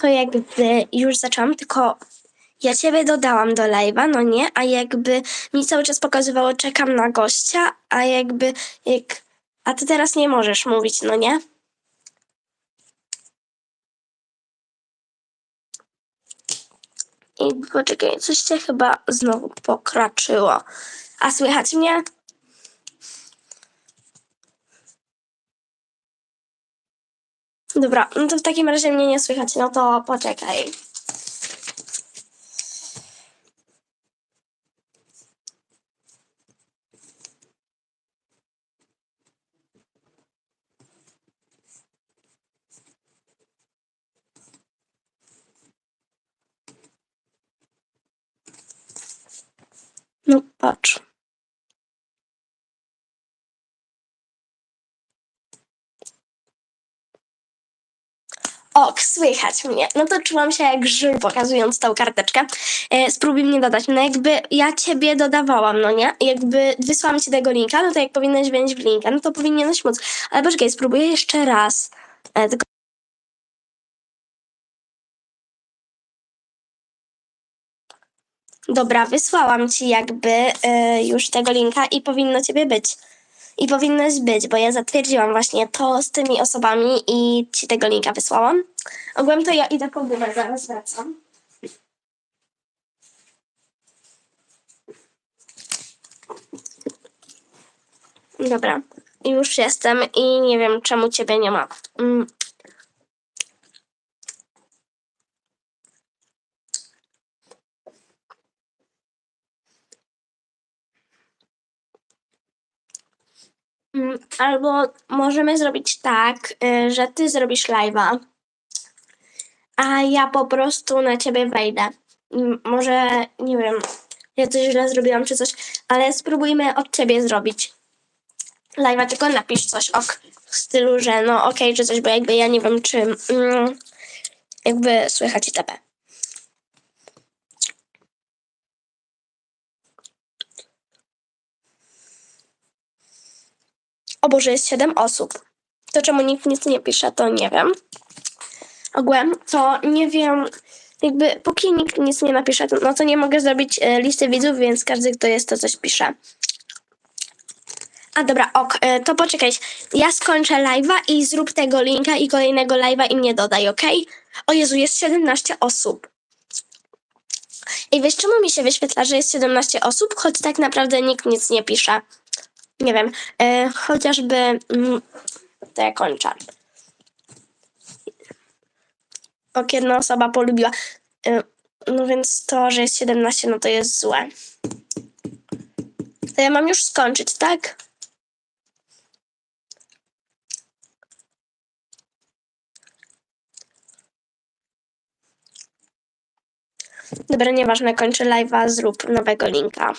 to jakby już zaczęłam, tylko ja ciebie dodałam do live'a, no nie? A jakby mi cały czas pokazywało czekam na gościa, a jakby jak... A ty teraz nie możesz mówić, no nie? I poczekaj, coś cię chyba znowu pokraczyło. A słychać mnie? Dobra, no to w takim razie mnie nie słychać, no to poczekaj. No patrz. Ok, słychać mnie. No to czułam się jak żył, pokazując tą karteczkę. E, spróbuj mnie dodać. No jakby ja ciebie dodawałam, no nie? Jakby wysłałam ci tego linka, no to jak powinieneś wejść w linka, no to powinieneś móc. Ale poczekaj, spróbuję jeszcze raz. E, tylko Dobra, wysłałam ci jakby e, już tego linka i powinno ciebie być. I powinnaś być, bo ja zatwierdziłam właśnie to z tymi osobami i ci tego linka wysłałam. Ogółem to ja idę po gumę, zaraz wracam. Dobra, już jestem i nie wiem czemu ciebie nie ma. Albo możemy zrobić tak, y, że ty zrobisz live'a, a ja po prostu na ciebie wejdę. Mm, Może, nie wiem, ja coś źle zrobiłam czy coś, ale spróbujmy od ciebie zrobić live'a, tylko napisz coś ok, w stylu, że no okej, czy coś, bo jakby ja nie wiem, czy mm, jakby słychać itp. O Boże, jest 7 osób. To czemu nikt nic nie pisze, to nie wiem. Ogółem, to nie wiem, jakby póki nikt nic nie napisze, no to nie mogę zrobić e, listy widzów, więc każdy, kto jest, to coś pisze. A dobra, ok, e, to poczekaj. Ja skończę live'a i zrób tego linka i kolejnego live'a i mnie dodaj, ok? O Jezu, jest 17 osób. I wiesz, czemu mi się wyświetla, że jest 17 osób, choć tak naprawdę nikt nic nie pisze? Nie wiem, e, chociażby... Mm, to ja kończę. Ok, jedna osoba polubiła. E, no więc to, że jest 17, no to jest złe. To ja mam już skończyć, tak? Dobra, nieważne, kończę live'a, zrób nowego linka.